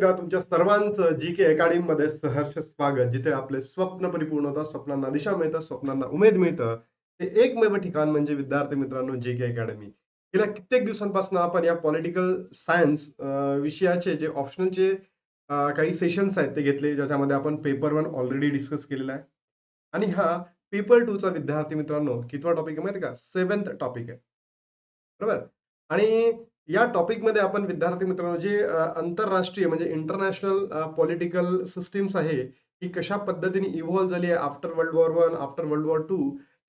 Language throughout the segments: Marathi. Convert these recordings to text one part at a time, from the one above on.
का तुमच्या सर्वांचं जी के अकॅडमी मध्ये सहर्ष स्वागत जिथे आपले स्वप्न परिपूर्ण होतात स्वप्नांना दिशा मिळतात स्वप्नांना उमेद मिळतं. ते एकमेव ठिकाण म्हणजे विद्यार्थी मित्रांनो जी के अकॅडमी गेल्या कित्येक दिवसांपासून आपण या पॉलिटिकल सायन्स विषयाचे जे ऑप्शनलचे काही सेशन्स आहेत ते घेतले ज्याच्यामध्ये आपण पेपर वन ऑलरेडी डिस्कस केलेला आहे. आणि हा पेपर टू चा विद्यार्थी मित्रांनो कितवा टॉपिक आहे माहिती का? सेवन्थ टॉपिक आहे. बरोबर? आणि या टॉपिकमध्ये आपण विद्यार्थी मित्रांनो जे आंतरराष्ट्रीय म्हणजे इंटरनॅशनल पॉलिटिकल सिस्टीम्स आहे ही कशा पद्धतीने इव्हॉल्व्ह झाली आहे after world war one after world war two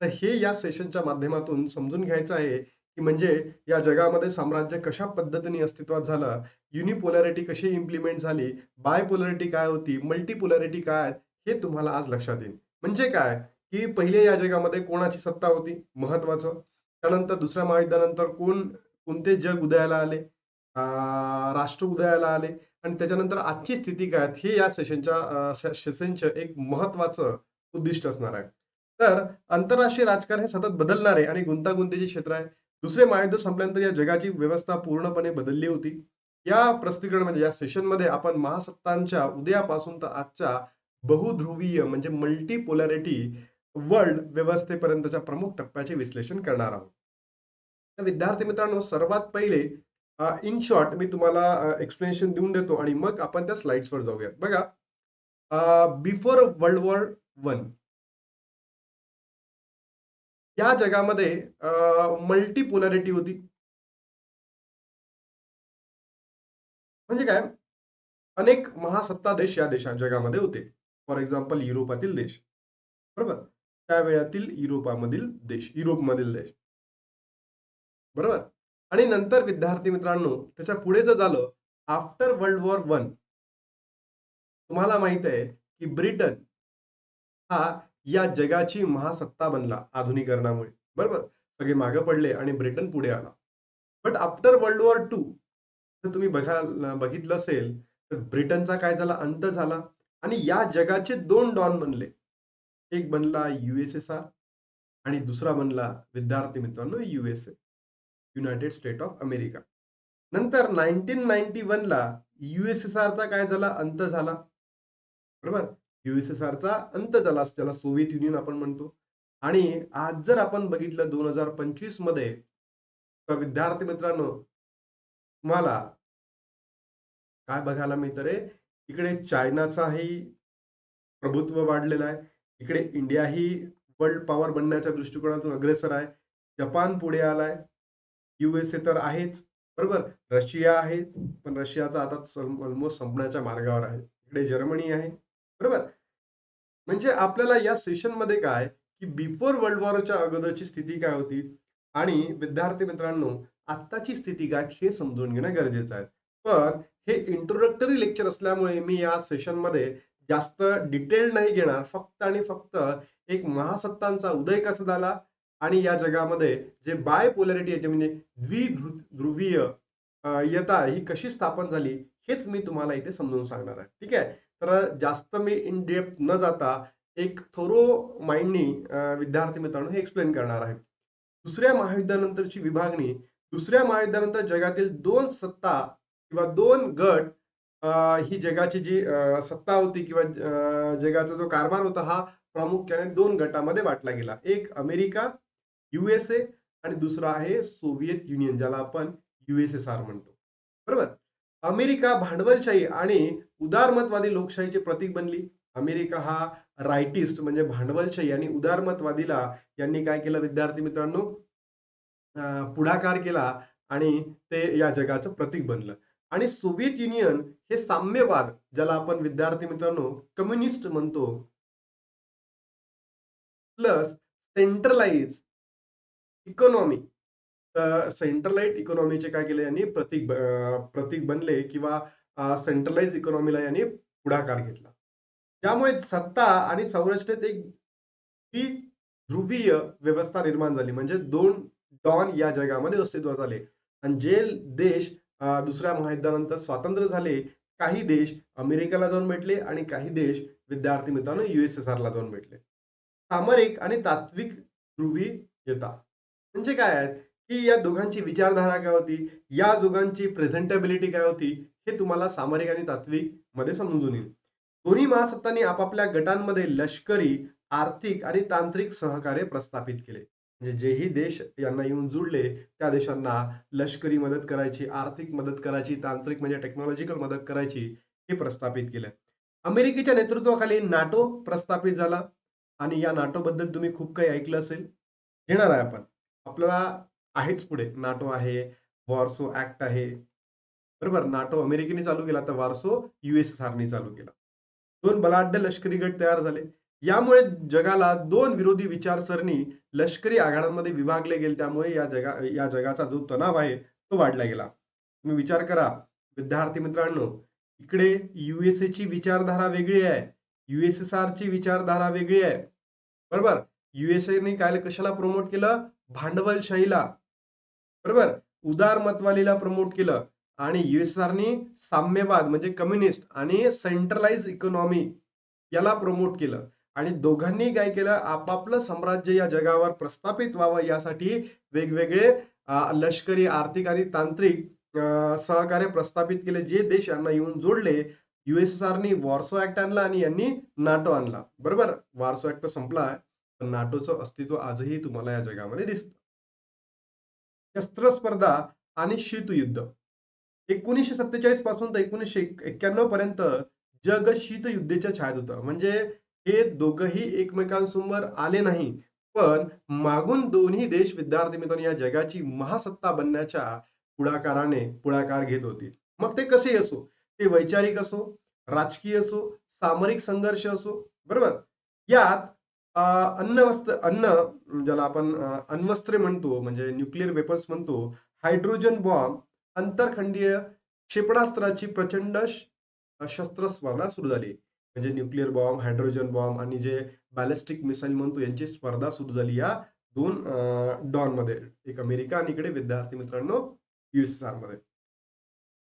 तर हे या सेशनच्या माध्यमातून समजून घ्यायचं आहे की म्हणजे या जगामध्ये साम्राज्य कशा पद्धतीने अस्तित्वात झालं युनिपोलॅरिटी कशी इम्प्लिमेंट झाली बायपोलॅरिटी काय होती मल्टीपोलॅरिटी काय हे तुम्हाला आज लक्षात येईल. म्हणजे काय की पहिले या जगामध्ये कोणाची सत्ता होती? महत्वाचं. त्यानंतर दुसऱ्या महायुद्धानंतर कोण कोणते जग उदयाला आले? राष्ट्र उदयाला आले? आणि त्याच्यानंतर आजची स्थिती काय हे या सेशनच्या सेशनचं एक महत्वाचं उद्दिष्ट असणार आहे. तर आंतरराष्ट्रीय राजकारण हे सतत बदलणारे आणि गुंतागुंतीचे क्षेत्र आहे. दुसरे महायुद्ध संपल्यानंतर या जगाची व्यवस्था पूर्णपणे बदलली होती. या प्रस्तुतीकरण म्हणजे या सेशनमध्ये आपण महासत्तांच्या उदयापासून तर आजच्या बहुध्रुवीय म्हणजे मल्टीपोलॅरिटी वर्ल्ड व्यवस्थेपर्यंतच्या प्रमुख टप्प्याचे विश्लेषण करणार आहोत. विद्यार्थी मित्रांनो सर्वात पहिले इन शॉर्ट मी तुम्हाला एक्सप्लेनेशन देऊन देतो आणि मग आपण त्या स्लाइड्सवर जाऊयात. बघा बिफोर वर्ल्ड वॉर वन या जगामध्ये मल्टीपोलॅरिटी होती. म्हणजे काय? अनेक महासत्ता देश या देशा जगामध्ये होते. फॉर एक्झाम्पल युरोपातील देश. बरोबर? त्या वेळातील युरोपामधील देश युरोपमधील देश. बरोबर? आणि नंतर विद्यार्थी मित्रांनो त्याच्या पुढे जर झालं आफ्टर वर्ल्ड वॉर वन तुम्हाला माहीत आहे की ब्रिटन हा या जगाची महासत्ता बनला आधुनिकरणामुळे. बरोबर? सगळे मागे पडले आणि ब्रिटन पुढे आला. But after world war two जर तुम्ही बघा बघितलं असेल तर ब्रिटनचा काय झाला? अंत झाला. आणि या जगाचे दोन डॉन बनले. एक बनला युएसएसआर आणि दुसरा बनला विद्यार्थी मित्रांनो USA United State of America. नंतर नाईन्टीन नाईन्टी वनला युएसएसआरचा काय झाला? अंत झाला. बरोबर? युएसएसआरचा अंत झाला त्याला सोव्हिएत युनियन आपण म्हणतो. आणि आज जर आपण बघितलं दोन हजार पंचवीसमध्ये तर विद्यार्थी मित्रांनो तुम्हाला काय बघायला मिळतं रे? इकडे चायनाचाही प्रभुत्व वाढलेलं आहे. इकडे इंडिया ही वर्ल्ड पॉवर बनण्याच्या दृष्टिकोनातून अग्रेसर आहे. जपान पुढे आलाय. युएसए तर आहेच बरोबर? रशिया आहे पण रशियाचा आता ऑलमोस्ट संपण्याच्या मार्गावर आहे. इकडे जर्मनी आहे बरोबर? म्हणजे आपल्याला या सेशनमध्ये काय की बिफोर वर्ल्ड वॉरच्या अगोदरची स्थिती काय होती? आणि विद्यार्थी मित्रांनो आत्ताची स्थिती काय हे समजून घेणं गरजेचं आहे. पण हे इंट्रोडक्टरी लेक्चर असल्यामुळे मी या सेशनमध्ये जास्त डिटेल नाही घेणार. फक्त आणि फक्त एक महासत्तांचा उदय कसा झाला? आणि या जगामध्ये जे बाय पोलॅरिटी येते म्हणजे द्विध्रुवीय यता ही कशी स्थापन झाली हेच मी तुम्हाला इथे समजून सांगणार आहे. ठीक आहे? तर जास्त मी इन डेप्थ न जाता एक थोरो माइंडनी विद्यार्थी मित्रांनो हे एक्सप्लेन करणार आहे. दुसऱ्या महायुद्धानंतरची विभागणी दुसऱ्या महायुद्धानंतर जगातील दोन सत्ता किंवा दोन गट ही जगाची जी सत्ता होती किंवा जगाचा जो कारभार होता हा प्रामुख्याने दोन गटामध्ये वाटला गेला. एक अमेरिका युएसए आणि दुसरा आहे सोव्हिएत युनियन ज्याला आपण युएसएसआर म्हणतो. बरोबर? अमेरिका भांडवलशाही आणि उदारमतवादी लोकशाहीचे प्रतीक बनली. अमेरिका हा रायटिस्ट म्हणजे भांडवलशाही आणि उदारमतवादीला यांनी काय केलं विद्यार्थी मित्रांनो? पुढाकार केला आणि ते या जगाचं प्रतीक बनलं. आणि सोव्हिएत युनियन हे साम्यवाद ज्याला आपण विद्यार्थी मित्रांनो कम्युनिस्ट म्हणतो प्लस सेंट्रलाइज इकॉनॉमी सेंट्रलाइट इकॉनॉमीचे काय केले यांनी? प्रतीक प्रतीक बनले किंवा सेंट्रलाइज इकॉनॉमीला यांनी पुढाकार घेतला. त्यामुळे सत्ता आणि संरचनेत एक ही ध्रुवीय व्यवस्था निर्माण झाली. म्हणजे दोन डॉन या जगामध्ये अस्तित्वात आले. आणि जे देश दुसऱ्या महायुद्धानंतर स्वातंत्र्य झाले काही देश अमेरिकेला जाऊन भेटले आणि काही देश विद्यार्थी मित्रांनो युएसएसआरला जाऊन भेटले. सामरिक आणि तात्विक ध्रुवी येतात म्हणजे काय आहेत की या दोघांची विचारधारा काय होती? या दोघांची प्रेझेंटेबिलिटी काय होती? हे तुम्हाला सामरिक आणि तात्विकमध्ये समजून येईल. दोन्ही महासत्तांनी आपापल्या गटांमध्ये लष्करी आर्थिक आणि तांत्रिक सहकार्य प्रस्थापित केले. म्हणजे जेही देश यांना येऊन जुळले त्या देशांना लष्करी मदत करायची आर्थिक मदत करायची तांत्रिक म्हणजे टेक्नॉलॉजिकल मदत करायची हे प्रस्थापित केलं. अमेरिकेच्या नेतृत्वाखाली नाटो प्रस्थापित झाला. आणि या नाटो बद्दल तुम्ही खूप काही ऐकलं असेल. घेणार आहे आपण. आपल्याला आहेच पुढे. नाटो आहे वॉर्सो ऍक्ट आहे. बरोबर? नाटो अमेरिकेने चालू केला तर वार्सो युएसएसआरने चालू केला. दोन बलाढ्य लष्करी गट तयार झाले. यामुळे जगाला दोन विरोधी विचारसरणी लष्करी आघाड्यांमध्ये विभागले गेले. त्यामुळे या जगा या जगाचा जो तणाव आहे तो वाढला गेला. तुम्ही विचार करा. विद्यार्थी मित्रांनो इकडे युएसएची विचारधारा वेगळी आहे. युएसएसआरची विचारधारा वेगळी आहे. बरोबर? युएसएने काय कशाला प्रमोट केलं? भांडवलशाहीला. बरोबर? उदारमतवालीला प्रमोट केलं आणि युएसआरने साम्यवाद म्हणजे कम्युनिस्ट आणि सेंट्रलाइज इकॉनॉमी याला प्रमोट केलं. आणि दोघांनी काय केलं? आपापलं साम्राज्य या जगावर प्रस्थापित व्हावं यासाठी वेगवेगळे लष्करी आर्थिक आणि तांत्रिक सहकार्य प्रस्थापित केले जे देश यांना येऊन जोडले. युएसआरनी वॉर्सो ऍक्ट आणला आणि यांनी नाटो आणला. बरोबर? वॉर्सो ऍक्ट संपला. नाटोचं अस्तित्व आजही तुम्हाला या जगामध्ये दिसतं. शस्त्र स्पर्धा आणि शीतयुद्ध. एकोणीसशे सत्तेचाळीसपासून तर एकोणीसशे एक्क्याण्णव पर्यंत जग शीतयुद्धेच्या छायात होतं. म्हणजे हे दोघही एकमेकांसमोर आले नाही पण मागून दोन्ही देश विद्यार्थी मित्रांनो या जगाची महासत्ता बनण्याच्या पुढाकाराने पुढाकार घेत होती. मग ते कसे असो? ते वैचारिक असो राजकीय असो सामरिक संघर्ष असो बरोबर? यात अन्न वस्त्र अन्न ज्याला आपण अण्वस्त्रे म्हणतो म्हणजे न्यूक्लिअर वेपन्स म्हणतो हायड्रोजन बॉम्ब अंतरखंडीय क्षेपणास्त्राची प्रचंड शस्त्र स्पर्धा सुरू झाली. म्हणजे न्यूक्लिअर बॉम्ब हायड्रोजन बॉम्ब आणि जे बॅलिस्टिक मिसाईल म्हणतो यांची स्पर्धा सुरू झाली या दोन डॉनमध्ये एक अमेरिका आणि इकडे विद्यार्थी मित्रांनो युएसएसआरमध्ये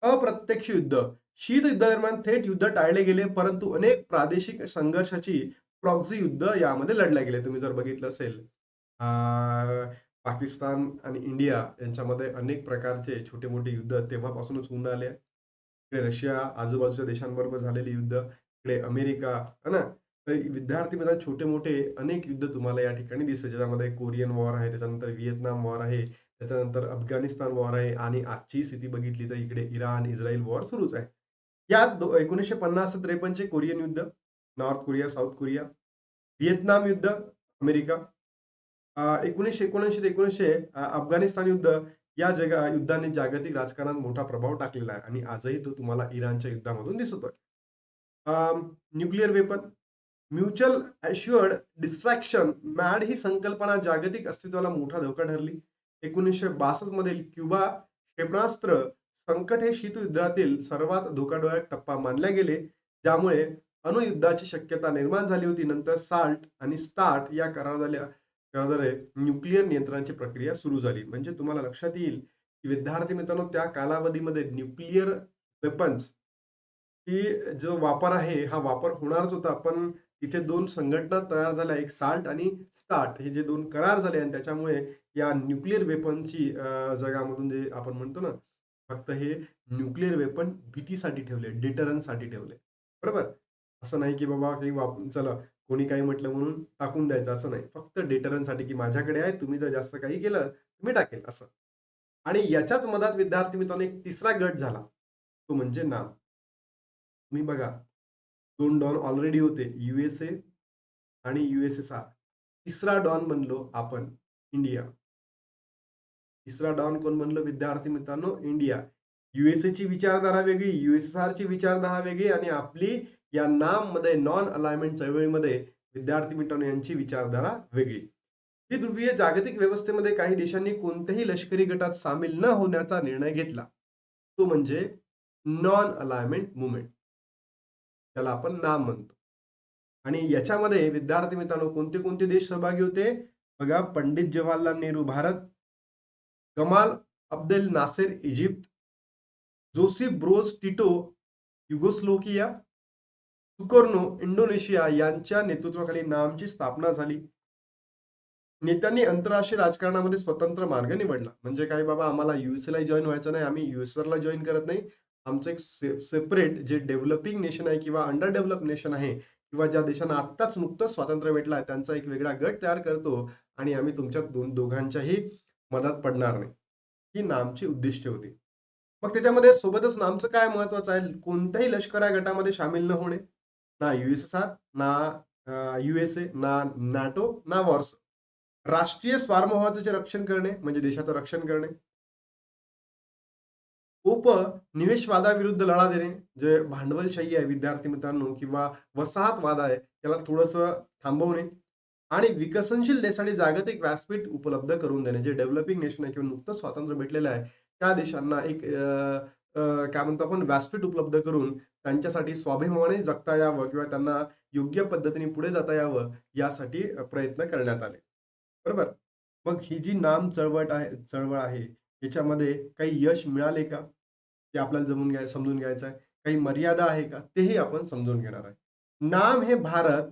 अप्रत्यक्ष युद्ध. शीत युद्धादरम्यान थेट युद्ध टाळले गेले परंतु अनेक प्रादेशिक संघर्षाची प्रॉक्सी युद्ध यामध्ये लढल्या गेले. तुम्ही जर बघितलं असेल पाकिस्तान आणि इंडिया यांच्यामध्ये अनेक प्रकारचे छोटे मोठे युद्ध तेव्हापासूनच होऊन आले इकडे रशिया आजूबाजूच्या देशांबरोबर झालेले युद्ध इकडे अमेरिका है ना? तर विद्यार्थी मैदान छोटे मोठे अनेक युद्ध तुम्हाला या ठिकाणी दिसते. ज्याच्यामध्ये कोरियन वॉर आहे त्याच्यानंतर व्हिएतनाम वॉर आहे त्याच्यानंतर अफगाणिस्तान वॉर आहे आणि आजची स्थिती बघितली तर इकडे इराण इस्रायल वॉर सुरूच आहे. यात एकोणीसशे पन्नास त्रेपन्नचे कोरियन युद्ध North Korea South Korea Vietnam युद्ध अमेरिका एकोणीसशे एकोणऐंशी ते एकोणीसशे अफगाणिस्तान युद्ध या जगा युद्धाने जागतिक राजकारणात मोठा प्रभाव टाकलेला आहे आणि आजही तो तुम्हाला इराणच्या युद्धामधून दिसतोय. Nuclear weapon mutual assured destruction MAD ही संकल्पना जागतिक अस्तित्वाला मोठा धोका ठरली. एकोणीसशे बासष्ट मधील क्युबा क्षेपणास्त्र संकट हे शीतयुद्धातील सर्वात धोकादायक टप्पा मानले गेले ज्यामुळे अणुयुद्धाची शक्यता निर्माण झाली होती. नंतर साल्ट आणि स्टार्ट या कराराद्वारे त्याद्वारे न्यूक्लिअर नियंत्रणाची प्रक्रिया सुरू झाली. म्हणजे तुम्हाला लक्षात येईल की विद्यार्थी मित्रांनो त्या कालावधीमध्ये न्यूक्लिअर वेपन्स की जो वापर आहे हा वापर होणारच होता. पण तिथे दोन संघटना तयार झाल्या. एक साल्ट आणि स्टार्ट. हे जे दोन करार झाले आणि त्याच्यामुळे या न्यूक्लिअर वेपनची जगामधून जे आपण म्हणतो ना फक्त हे न्यूक्लिअर वेपन भीतीसाठी ठेवले डिटरन्ससाठी ठेवले. बरोबर? असं नाही की बाबा काही वाप चला कोणी काही म्हटलं म्हणून टाकून द्यायचं असं नाही. फक्त डेटरनसाठी की माझ्याकडे आहे तुम्ही जर जास्त काही केलं मी टाकेल असं. आणि याच्याच मधात विद्यार्थी मित्रांनो एक तिसरा गट झाला. तो म्हणजे नाम. तुम्ही बघा दोन डॉन ऑलरेडी होते युएसए आणि युएसएसआर तिसरा डॉन बनलो आपण इंडिया. तिसरा डॉन कोण बनलो विद्यार्थी मित्रांनो इंडिया. युएसए ची विचारधारा वेगळी युएसएसआर ची विचारधारा वेगळी आणि आपली या नाममध्ये नॉन अलाइनमेंट चळवळीमध्ये विद्यार्थी मित्रांनो यांची विचारधारा वेगळी. ही ध्रुवीय जागतिक व्यवस्थेमध्ये काही देशांनी कोणत्याही लष्करी गटात सामील न होण्याचा निर्णय घेतला. तो म्हणजे नॉन अलाइनमेंट मुवमेंट त्याला आपण नाम म्हणतो. आणि याच्यामध्ये विद्यार्थी मित्रांनो कोणते कोणते देश सहभागी होते? बघा Pandit Jawaharlal Nehru Bharat Kamal Abdel Nasser Egypt Josip Broz Tito Yugoslavia Sukarno Indonesia यांच्या नेतृत्वाखाली नामची स्थापना झाली. नेत्यांनी आंतरराष्ट्रीय राजकारणामध्ये स्वतंत्र मार्ग निवडला. म्हणजे काय बाबा आम्हाला युएसएला जॉईन व्हायचं नाही आम्ही युएसआर ला जॉईन करत नाही. आमचं एक से सेपरेट जे डेव्हलपिंग नेशन आहे किंवा अंडर डेव्हलप नेशन आहे किंवा ज्या देशांना आत्ताच नुकतंच स्वातंत्र्य भेटलं आहे त्यांचा एक वेगळा गट तयार करतो आणि आम्ही तुमच्या दोन दोघांच्याही मदत पडणार नाही. ही नामची उद्दिष्टे होती. मग त्याच्यामध्ये सोबतच नामचं काय महत्वाचं आहे? कोणत्याही लष्करा गटामध्ये सामील न होणे. ना युएसएसआर ना युएसए ना नाटो ना वॉर्स. राष्ट्रीय स्वार्मभावाचे रक्षण करणे म्हणजे देशाचं रक्षण करणे. उपनिवेशवादाविरुद्ध लढा देणे जे भांडवलशाही आहे विद्यार्थी मित्रांनो किंवा वसाहतवाद आहे त्याला थोडस थांबवणे. आणि विकसनशील देशांनी जागतिक व्यासपीठ उपलब्ध करून देणे जे डेव्हलपिंग नेशन आहे किंवा नुकतंच स्वातंत्र्य भेटलेलं आहे त्या देशांना एक काय म्हणतो आपण व्यासपीठ उपलब्ध करून त्यांच्यासाठी स्वाभिमानाने जगता यावं किंवा त्यांना योग्य पद्धतीने पुढे जाता यावं यासाठी प्रयत्न करण्यात आले. बरोबर? मग ही जी नाम चळवळ आहे चळवळ आहे याच्यामध्ये काही यश मिळाले का? ते आपल्याला जमून घ्याय समजून घ्यायचं आहे. काही मर्यादा आहे का? तेही आपण समजून घेणार आहे. नाम हे भारत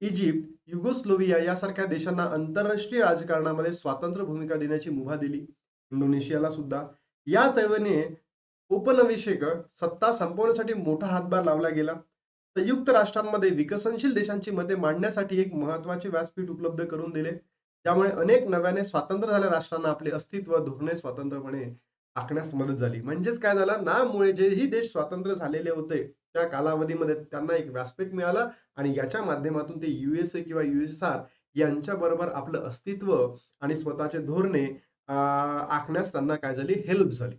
इजिप्त युगोस्लोविया यासारख्या देशांना आंतरराष्ट्रीय राजकारणामध्ये स्वातंत्र्य भूमिका देण्याची मुभा दिली. इंडोनेशियाला सुद्धा. या चळवळीने उपनिवेशिक सत्ता संपवण्यासाठी मोठा हातभार लावला गेला. संयुक्त राष्ट्रांमध्ये विकसनशील देशांची मते मांडण्यासाठी एक महत्त्वाचे व्यासपीठ उपलब्ध करून दिले. त्यामुळे अनेक नव्याने स्वातंत्र्य झालेल्या राष्ट्रांना आपले अस्तित्व धोरणे स्वतंत्रपणे आखण्यास मदत झाली. म्हणजेच काय झालं? नामुळे जेही देश स्वातंत्र्य झालेले होते त्या कालावधीमध्ये त्यांना एक व्यासपीठ मिळालं आणि याच्या माध्यमातून ते युएसए किंवा युएसएसआर यांच्या बरोबर आपलं अस्तित्व आणि स्वतःचे धोरणे आखण्यास त्यांना काय झाली? हेल्प झाली.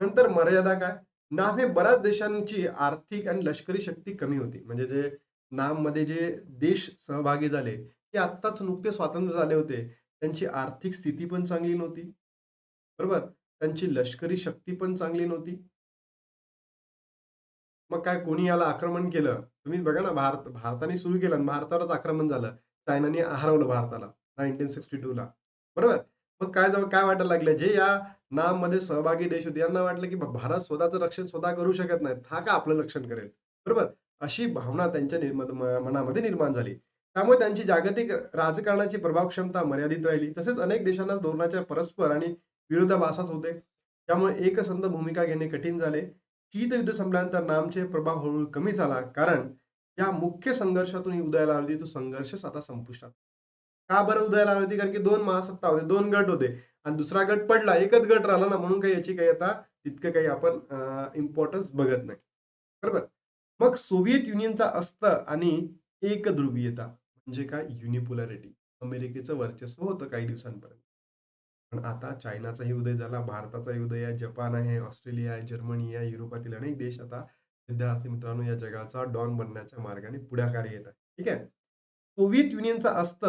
नंतर मर्यादा काय? नाम हे बऱ्याच देशांची आर्थिक आणि लष्करी शक्ती कमी होती. म्हणजे जे नाममध्ये जे देश सहभागी झाले ते आत्ताच नुकते स्वातंत्र्य झाले होते. त्यांची आर्थिक स्थिती पण चांगली नव्हती. बरोबर? त्यांची लष्करी शक्ती पण चांगली नव्हती. मग काय? कोणी याला आक्रमण केलं? तुम्ही बघा ना भारत भारताने सुरू केलं भारतावरच आक्रमण झालं. चायनाने हरवलं भारताला नाईन्टीन सिक्स्टी टू ला. बरोबर? मग काय जाऊ काय वाटायला लागलं? जे या नाममध्ये सहभागी देश होते यांना वाटलं की भारत स्वतःचं रक्षण स्वतः करू शकत नाही हा का आपलं रक्षण करेल? बरोबर? अशी भावना त्यांच्या मनामध्ये निर्माण झाली. त्यामुळे त्यांची जागतिक राजकारणाची प्रभाव क्षमता मर्यादित राहिली. तसेच अनेक देशांना धोरणाच्या परस्पर आणि विरोधाभासाच होते. त्यामुळे एकसंध भूमिका घेणे कठीण झाले. शीत युद्ध संपल्यानंतर नामचे प्रभाव हळूहळू कमी झाला. कारण या मुख्य संघर्षातून उदयाला आली तो संघर्ष आता संपुष्टात का बरं उदयाला आली कारण की दोन महासत्ता होते दोन गट होते. आणि दुसरा गट पडला एकच गट राहिला ना म्हणून काही याची काही आता तितकं काही आपण इम्पॉर्टन्स बघत नाही. बरोबर? मग सोव्हिएत युनियनचा अस्त आणि एक ध्रुवीयता म्हणजे काय? युनिपोलॅरिटी अमेरिकेचं वर्चस्व होतं काही दिवसांपर्यंत. पण आता चायनाचाही उदय झाला भारताचाही उदय आहे जपान आहे ऑस्ट्रेलिया आहे जर्मनी आहे युरोपातील अनेक देश आता विद्यार्थी मित्रांनो या जगाचा डॉन बनण्याच्या मार्गाने पुढाकार येत आहे. ठीक आहे? सोव्हिएत युनियनचा अस्त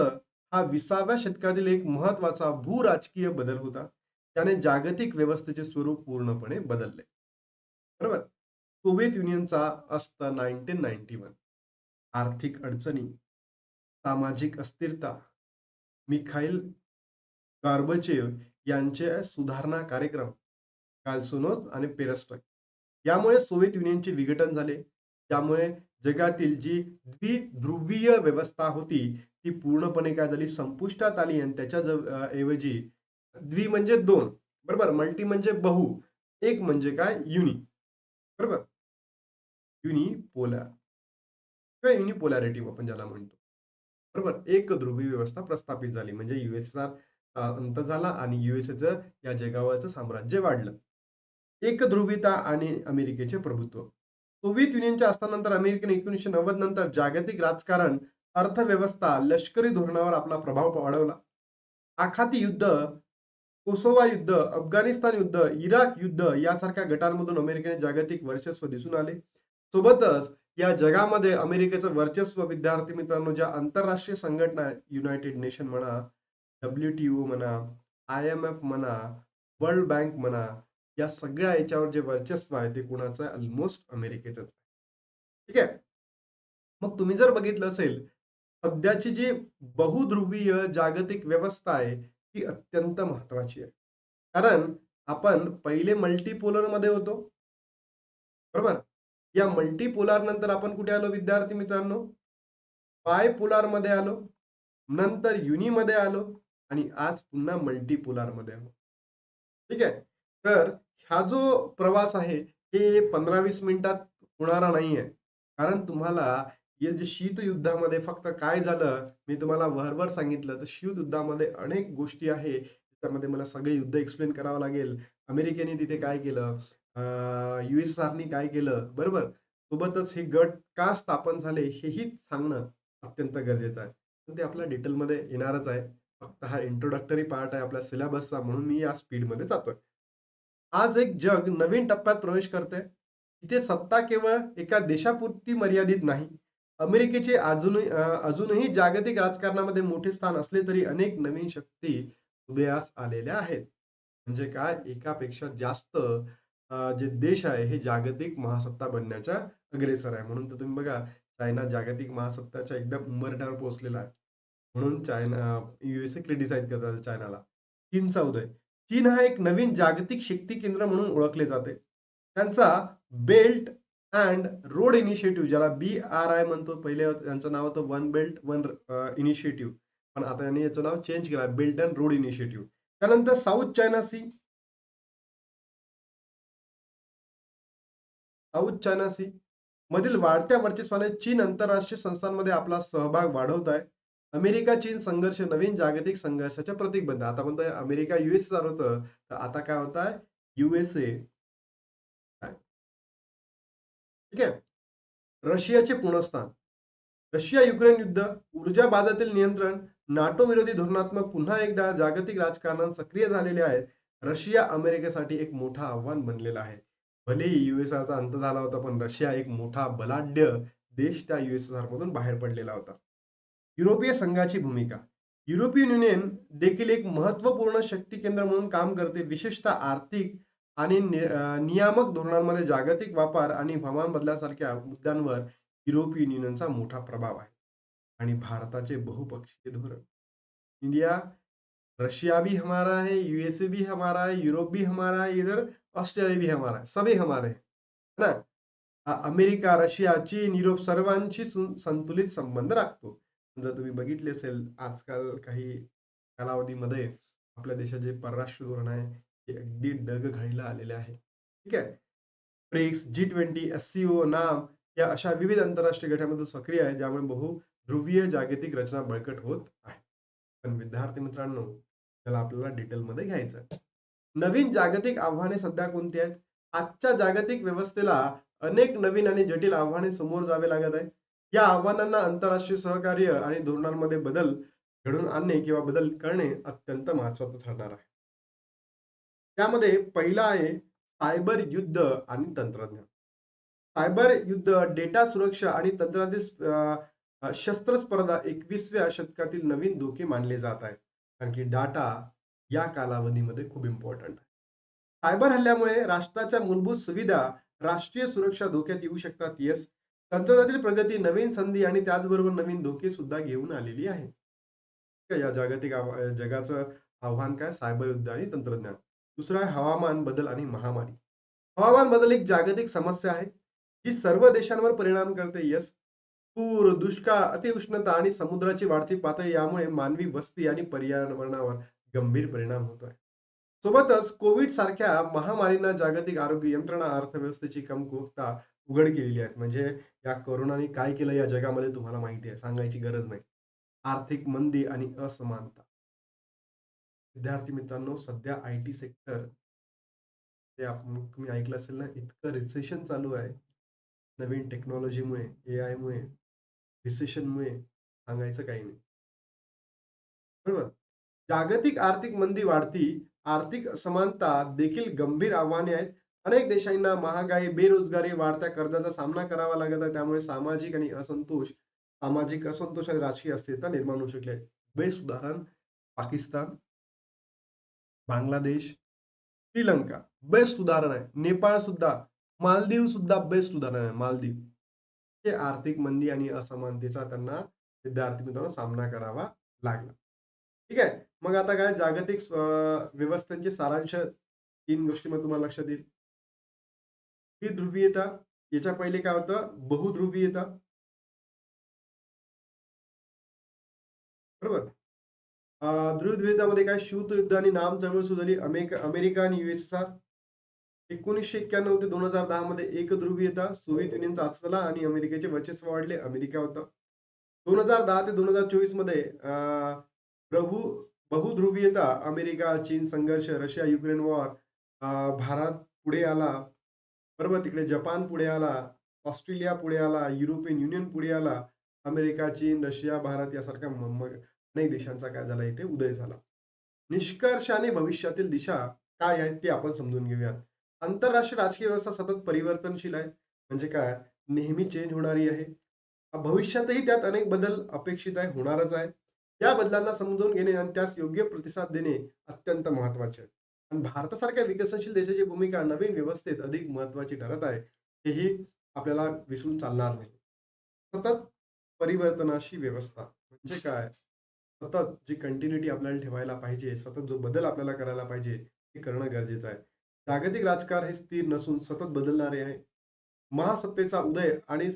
हा विसाव्या शतकातील एक महत्त्वाचा भूराजकीय बदल होता. त्याने जागतिक व्यवस्थेचे स्वरूप पूर्णपणे बदलले. बरोबर? सोव्हिएत युनियनचा अस्त नाईन्टीन नाईन्टी वन. आर्थिक अडचणी सामाजिक अस्थिरता मिखाईल गार्बचेव यांचे सुधारणा कार्यक्रम कालसुनोत आणि पेरस्टॉक यामुळे सोव्हिएत युनियनचे विघटन झाले. त्यामुळे जगातील जी द्विध्रुवीय व्यवस्था होती ती पूर्णपणे काय झाली? संपुष्टात आली आणि त्याच्या ऐवजी द्वि म्हणजे दोन बरोबर? मल्टी म्हणजे बहु एक म्हणजे काय? युनि बरोबर? युनिपोलर किंवा युनिपोलॅरिटी आपण ज्याला म्हणतो. बरोबर? एक ध्रुवी व्यवस्था प्रस्थापित झाली. म्हणजे युएसआर अंत झाला आणि युएसएचं या जगावरचं साम्राज्य वाढलं. एक ध्रुवीता आणि अमेरिकेचे प्रभुत्व. सोव्हिएत युनियनच्या असतानंतर अमेरिकेने एकोणीसशे नव्वद नंतर जागतिक राजकारण अर्थव्यवस्था लष्करी धोरणावर आपला प्रभाव वाढवला. आखाती युद्ध कोसोवा युद्ध अफगाणिस्तान युद्ध इराक युद्ध यासारख्या गटांमधून अमेरिकेने जागतिक वर्चस्व दिसून आले. सोबतच या जगामध्ये अमेरिकेचं वर्चस्व विद्यार्थी मित्रांनो ज्या आंतरराष्ट्रीय संघटना युनायटेड नेशन म्हणा डब्ल्यू टी ओ म्हणा आय एम एफ म्हणा वर्ल्ड बँक म्हणा या सगळ्या याच्यावर जे वर्चस्व आहे ते कुणाचं आहे? ऑलमोस्ट अमेरिकेच ठीक आहे? मग तुम्ही जर बघितलं असेल सध्याची जी बहुध्रुवीय जागतिक व्यवस्था आहे ती अत्यंत महत्वाची आहे. कारण आपण पहिले मल्टीपोलरमध्ये होतो. बरोबर? या मल्टीपोलार नंतर आपण कुठे आलो विद्यार्थी मित्रांनो? बायपोलारमध्ये आलो नंतर युनी मध्ये आलो आणि आज पुन्हा मल्टीपोलारमध्ये आलो ठीक आहे? तर हा जो प्रवास आहे हे 15-20 मिनिटात होणारा नाहीये. कारण तुम्हाला या जे शीतयुद्धामध्ये फक्त काय झालं, मी तुम्हाला वरवर सांगितलं, तर शीतयुद्धामध्ये अनेक गोष्टी आहे. त्यामध्ये मला सगळे युद्ध एक्सप्लेन करावं लागेल. अमेरिकेने तिथे काय केलं? अ, काय केलं? बरोबर. सोबतच हे गट का स्थापन झाले? हेही सांगणं अत्यंत गरजेचं आहे. पण ते आपल्या डिटेलमध्ये येणारच आहे. फक्त हा इंट्रोडक्टरी पार्ट आहे आपल्या सिलेबसचा म्हणून मी या स्पीडमध्ये जातोय. आज एक जग नवीन टप्प्यात प्रवेश करते तिथे सत्ता केवळ एका देशापुरती मर्यादित नाही. अमेरिकेचे अजूनही अजूनही जागतिक राजकारणामध्ये मोठे स्थान असले तरी अनेक नवीन शक्ती उदयास आलेल्या आहेत. म्हणजे काय? एकापेक्षा जास्त जे देश आहे हे जागतिक महासत्ता बनण्याच्या अग्रेसर आहे. म्हणून तर तुम्ही बघा चायना जागतिक महासत्ताच्या एकदम उंबरठ्यावर पोहोचलेला आहे. म्हणून चायना युएसए क्रिटिसाइज करतात चायनाला. चीनचा उदय. चीन हा एक नवीन जागतिक शक्ती केंद्र म्हणून ओळखले जाते. त्यांचा बेल्ट अँड रोड इनिशिएटिव्ह ज्याला बी-आर-आय म्हणतो. पहिले त्यांचं नाव होतं वन बेल्ट वन इनिशिएटिव्ह. पण आता यांनी याचं नाव चेंज केलं आहे. Belt and Road Initiative. त्यानंतर South China Sea. South China Sea मधील वाढत्या वर्चस्वाने चीन आंतरराष्ट्रीय संस्थांमध्ये आपला सहभाग वाढवत आहे. अमेरिका-चीन संघर्ष नवीन जागतिक संघर्षाचे प्रतीक बनत आहे. आता म्हणतोय अमेरिका यूएसएसआर होतं. तर आता काय होत आहे? युएसए ठीक आहे. रशियाचे पुनर्स्थान. रशिया-युक्रेन युद्ध, ऊर्जा बाजारातील नियंत्रण, नाटो विरोधी धोरणात्मक पुन्हा एकदा जागतिक राजकारणात सक्रिय झालेले आहेत. रशिया अमेरिकेसाठी एक मोठा आव्हान बनलेला आहे. भलेही यूएसएसआरचा अंत झाला होता, पण रशिया एक मोठा बलाढ्य देश त्या यूएसएसआरमधून बाहेर पडलेला होता. युरोपीय संघाची भूमिका. युरोपियन युनियन देखील एक महत्त्वपूर्ण शक्ती केंद्र म्हणून काम करते. विशेषतः आर्थिक आणि नियामक धोरणांमध्ये जागतिक व्यापार आणि हवामान बदलासारख्या मुद्द्यांवर युरोपियन युनियनचा मोठा प्रभाव आहे. आणि भारताचे बहुपक्षीय धोरण. इंडिया, रशिया भी हमारा है, यूएसए भी हमारा है, यूरोप भी हमारा है, इधर ऑस्ट्रेलिया भी हमारा है. सभी हमारे है ना? अमेरिका, रशिया, चीन, युरोप सर्वांशी संतुलित संबंध राखतो. जर तुम्ही बघितले असेल आजकाल काही कालावधीमध्ये आपल्या देशाचे परराष्ट्र धोरण आहे, अगदी डग डगघळीला आलेले आहे. ठीक आहे. ब्रिक्स, जी20, एस-सी-ओ, नाम या अशा विविध आंतरराष्ट्रीय गटामध्ये सक्रिय आहे, ज्यामुळे बहु ध्रुवीय जागतिक रचना बळकट होत आहे. पण विद्यार्थी मित्रांनो, त्याला आपल्याला डिटेलमध्ये घ्यायचं आहे. नवीन जागतिक आव्हाने सध्या कोणती आहेत? आजच्या जागतिक व्यवस्थेला अनेक नवीन आणि जटिल आव्हाने समोर जावे लागत आहे. या आव्हानांना आंतरराष्ट्रीय सहकार्य आणि धोरणांमध्ये बदल घडवून आणणे किंवा बदल करणे अत्यंत महत्वाचं ठरणार आहे. त्यामध्ये पहिला आहे सायबर युद्ध आणि तंत्रज्ञान. सायबर युद्ध, डेटा सुरक्षा आणि तंत्रज्ञान शस्त्र स्पर्धा 21व्या शतकातील नवीन धोके मानले जात आहेत. कारण की डाटा या कालावधीमध्ये खूप इम्पॉर्टंट आहे. सायबर हल्ल्यामुळे राष्ट्राच्या मूलभूत सुविधा, राष्ट्रीय सुरक्षा धोक्यात येऊ शकतात. येस. तंत्रज्ञानातील प्रगती, नवीन संधी आणि त्याचबरोबर नवीन धोके सुद्धा घेऊन आलेली आहे. या जागतिक जगाचं आव्हान काय? सायबर युद्ध आणि तंत्रज्ञान. दुसरं आहे हवामान बदल आणि महामारी. हवामान बदल एक जागतिक समस्या आहे, जी सर्व देशांवर परिणाम करते. येस. पूर, दुष्काळ, अतिउष्णता आणि समुद्राची वाढती पातळी यामुळे मानवी वस्ती आणि पर्यावरणावर गंभीर परिणाम होत आहे. सोबतच कोविड सारख्या महामारींना जागतिक आरोग्य यंत्रणा, अर्थव्यवस्थेची कमकुवता उघड केलेली आहे. म्हणजे या कोरोनाने काय केलं या जगामध्ये तुम्हाला माहिती आहे. सांगायची गरज नाही. आर्थिक मंदी आणि असमानता. विद्यार्थी मित्रांनो, सध्या आयटी सेक्टर ते आपण तुम्ही ऐकलं असेल ना, इतकं रिसेशन चालू आहे. नवीन टेक्नॉलॉजीमुळे, ए आयमुळे रिसेशनमुळे सांगायचं काही नाही. बरोबर. जागतिक आर्थिक मंदी वाढती, आर्थिक असमानता देखील गंभीर आव्हाने आहेत. अनेक देशांना महागाई, बेरोजगारी, वाढत्या कर्जाचा सामना करावा लागत आहे. त्यामुळे सामाजिक आणि असंतोष सामाजिक असंतोष आणि राजकीय अस्थिरता निर्माण होऊ शकली आहे. बेस्ट उदाहरण पाकिस्तान बांगलादेश, श्रीलंका बेस्ट उदाहरण आहे. नेपाळ सुद्धा, मालदीव सुद्धा बेस्ट उदाहरण आहे. मालदीव. हे आर्थिक मंदी आणि असमानतेचा त्यांना विद्यार्थी मित्रांनो सामना करावा लागला. ठीक आहे. मग आता काय जागतिक व्यवस्थांचे सारांश तीन गोष्टींमध्ये तुम्हाला लक्षात येईल. द्विध्रुवीयता, याच्या पहिले काय होतं? बहुध्रुवीयता. बरोबर. अ, काय काय शीतयुद्ध आणि नाम चळवळ सुरू झाली. अमेक अमेरिका आणि युएसचा एकोणीसशे एक्क्याण्णव ते 2010 मध्ये एकध्रुवीयता, सोव्हिएत युनियनचा अस्वला आणि अमेरिकेचे वर्चस्व वाढले. अमेरिका होतं दोन हजार दहा ते 2024 मध्ये प्रभू बहुध्रुवीयता, अमेरिका, चीन संघर्ष, रशिया, युक्रेन वॉर, भारत पुढे आला. बरोबर. तिकडे जपान पुढे आला. ऑस्ट्रेलिया पुढे आला. युरोपियन युनियन पुढे आला. अमेरिका, चीन, रशिया, भारत यासारख्या नाही देशांचा काय झाला इथे उदय झाला. निष्कर्षाने भविष्यातील दिशा काय आहे ते आपण समजून घेऊयात. आंतरराष्ट्रीय राजकीय व्यवस्था सतत परिवर्तनशील आहे. म्हणजे काय? नेहमी चेंज होणारी आहे. भविष्यातही त्यात अनेक बदल अपेक्षित आहे, होणारच आहे. या बदलांना समजून घेणे आणि त्यास योग्य प्रतिसाद देणे अत्यंत महत्त्वाचे आहे. आणि भारतासारख्या विकसनशील देशाची भूमिका नवीन व्यवस्थेत अधिक महत्वाची ठरत आहे. हेही आपल्याला विसरून चालणार नाही. सतत परिवर्तनाशी व्यवस्था म्हणजे काय? सतत जी कंटिन्युटी आपल्याला ठेवायला पाहिजे, सतत जो बदल आपल्याला करायला पाहिजे, हे करणं गरजेचं आहे. जागतिक राजकारण हे स्थिर नसून सतत बदलणारे आहे. महासत्तेचा उदय आणि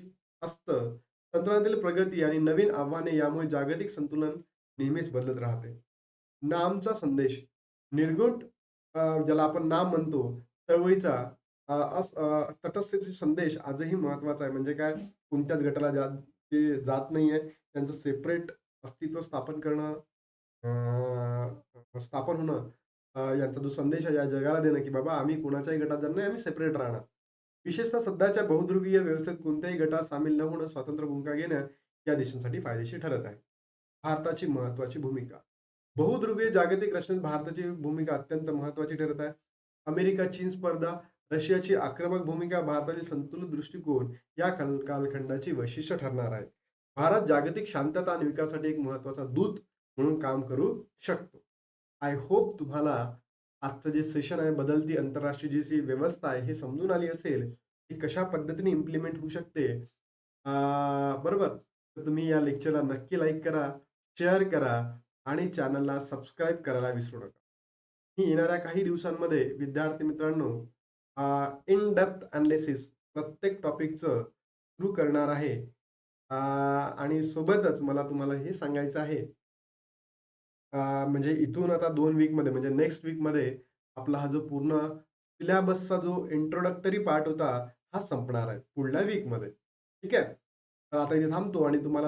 अस्त, तंत्रातील प्रगती आणि नवीन आव्हाने यामुळे जागतिक संतुलन नेहमीच बदलत राहते. नामचा संदेश निर्गुण ज्याला आपण नाम म्हणतो, चळवळीचा अ, अस संदेश आजही महत्त्वाचा आहे. म्हणजे काय? कोणत्याच गटाला जात ते जात नाहीये. त्यांचं सेपरेट अस्तित्व स्थापन करणं स्थापन होणं अ, यांचा जो संदेश आहे या जगाला देणं, की बाबा आम्ही कुणाच्याही गटात जाणार नाही, आम्ही सेपरेट राहणार. विशेषतः सध्याच्या बहुध्रुवीय व्यवस्थेत कोणत्याही गटात सामील न होणं, स्वतंत्र भूमिका घेणं या देशांसाठी फायदेशीर ठरत आहे. भारताची महत्त्वाची भूमिका. बहुध्रुवीय जागतिक रचनेत भारताची भूमिका अत्यंत महत्त्वाची ठरत आहे. अमेरिका-चीन स्पर्धा, रशियाची आक्रमक भूमिका, भारताची संतुलित दृष्टिकोन या काल कालखंडाची वैशिष्ट्य ठरणार आहे. भारत जागतिक शांतता आणि विकासासाठी एक महत्त्वाचा दूत म्हणून काम करू शकतो. आय होप तुम्हाला आजचं जे सेशन आहे, बदलती आंतरराष्ट्रीय जी व्यवस्था आहे, हे समजून आली असेल, की कशा पद्धतीने इम्प्लिमेंट होऊ शकते. बरोबर. तर तुम्ही या लेक्चरला नक्की लाईक करा, शेअर करा आणि चॅनलला सबस्क्राईब करायला विसरू नका. मी येणाऱ्या काही दिवसांमध्ये विद्यार्थी मित्रांनो इन डेप्थ अनालिसिस प्रत्येक टॉपिकचं सुरू करणार आहे. अ, आणि सोबतच मला तुम्हाला हे सांगायचं आहे अ, म्हणजे इथून आता 2 वीकमध्ये म्हणजे नेक्स्ट वीकमध्ये आपला हा जो पूर्ण सिलॅबसचा जो इंट्रोडक्टरी पार्ट होता, हा संपणार आहे पुढल्या वीकमध्ये. ठीक आहे? तर आता इथे थांबतो आणि तुम्हाला